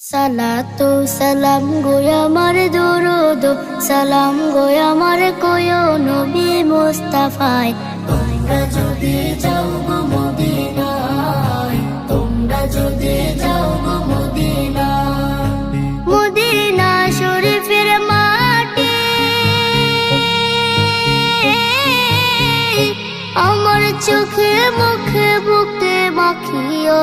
সালাতু সালাম গোয় আমার সালাম গোয় কোয় নবী মুস্তাফায়। তোমরা যদি যাও গো মদিনায়, তোমরা যদি যাও গো মদিনা শরীফের মাটি, আমার চোখে মুখে বুকে মাখিও।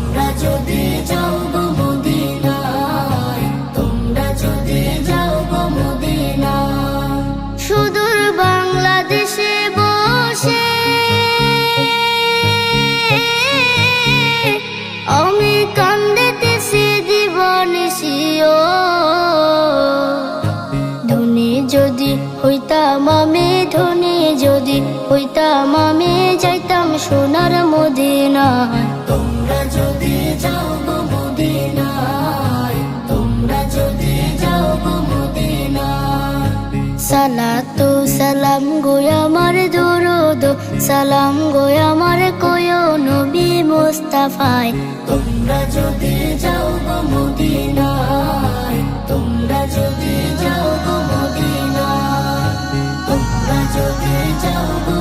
সোনার মদিনায় তোমরা যদি যাও গো মদিনায় তোমরা যদি যাও গো মদিনায়। সালাতু সালাম গোয় আমার দরুদ সালাম গোয় আমার কোয় নবী মুস্তাফায়। তোমরা যদি যাও গো মদিনায় তোমরা যদি যাও গো মদিনায়। তোমরা যদি যাও গো